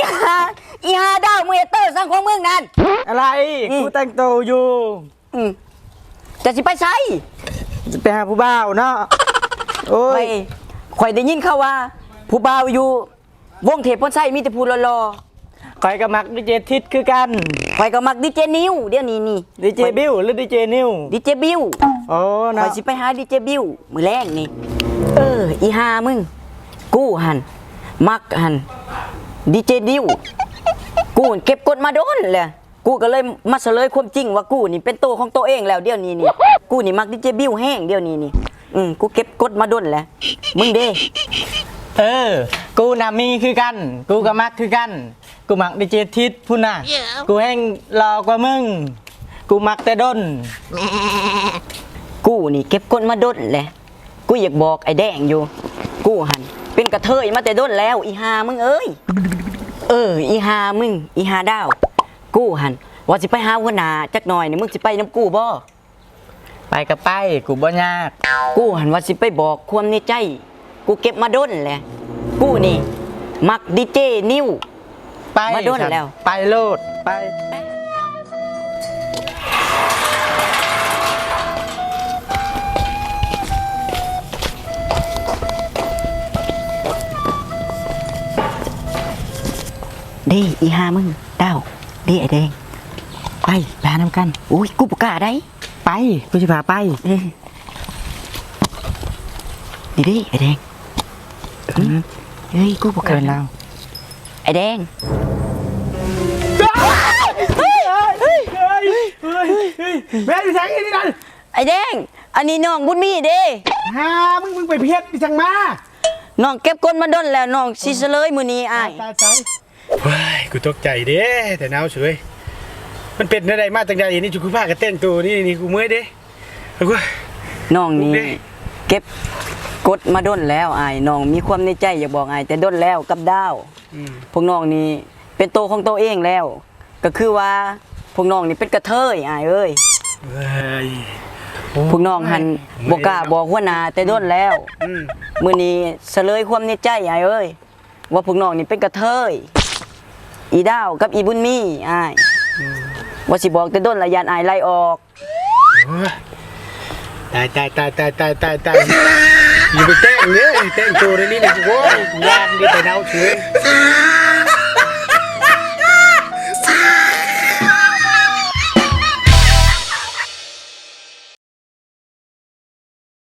ยังของมึงนั่น อะไรอืม กูแต่งตัวอยู่อืมจะสิไปใช้จะไปหาผู้บ่าวเนาะโอ้ไปยข่อยได้ยินเขาว่า ผู้บ่าวอยู่ วงเทพพนไส้มีแต่ผู้รอคอยกับมักดีเจทิศคือกันๆข่อยก็มักดีเจนิวเดี๋ยวนี้นี่ดีเจบิวหรือดีเจนิวดีเจบิวโอ้ข่อเนาะยสิไปหาดีเจบิวมือแรงนี่ เออ อีหามึง กู้หัน มักหัน ดีเจดิวกูเก็บกดมาโดนแหละกูก็เลยมาเฉลยความจริงว่ากูนี่เป็นตัวของตัวเองแล้วเดี๋ยวนี้นี่กูนี่มักดีเจบิวแห้งเดี๋ยวนี้นี่อืมกูเก็บกดมาโดนแหละมึงเด้เออ กูน่ะมีคือกัน กูกับมักคือกัน กูมักดีเจทิศพูน่ะ กูแห้งรอกว่ามึง กูมักแต่ดนกูนี่เก็บกดมาโดนแหละ กูอยากบอกไอ้แดงอยู่ กูหัน เป็นกระเทยมาแต่โดนแล้ว อีหามึงเอ้ย เออ อีหามึง อีหาดาว กูหันว่าสิไปหาหัวหน้าจักหน่อยนี่มึงสิไปน้ำกูบ่ไปกับไปกูบ่ยาก กูหันว่าสิไปบอกความในใจ กูเก็บมาโดนแหละกูนี่ มักดีเจนิวไปมาโดนครับแล้ว ไปโลดไป ด้อีหามึงดาวเด้ไอ้แดงไปพานำกันอุ้ยกูประกล้าได้ไปกูจะพาไปเออนี่ดิไอ้แดงเฮ้ยกูประกล้าเกินเราไอ้แดงแม่ดิฉันนี่นั่นไอ้แดงอันนี้น้องบุญมีเด้ฮามึงมึงไปเพียดดิฉันมาน้องเก็บก้นมาดนแล้วน้องสิเฉลยมื้อนี้อ้ายตาใจ เฮ้ยกูตกใจเด้แต่หนาวเฉยมันเป็นอะไรมาตั้งใจนี่จุกผ้ากระเต้นตัวนี่นี่กูเมื่อยเด้เอากู น้องนี่ลูกเด้ เก็บกดมาดนแล้วอ้ายน้องมีความในใจอยากบอกอ้ายแต่ดนแล้วกับดาว อืมพวกน้องนี่เป็นตัวของตัวเองแล้ว ก็คือว่าพวกน้องนี่เป็นกระเทยอ้ายเอ้ยเฮ้ยพวกน้องหันบ่กล้าบอกหัวหน้าแต่ดนแล้ว อืมมื้อนี้เฉลยความในใจอ้ายเอ้ยว่าพวกน้องนี่เป็นกระเทย อีดาวกับอีบุญมีอ้ายว่าสิบอกแต่ดนละยานอ้ายไล่ออกโอ้ยตายตายตายตายตายตายตายอย่าไปเต้นเนี่ยเต้นตัวในนี้นะกูโว้ยยากดิแต่หนาวเฉย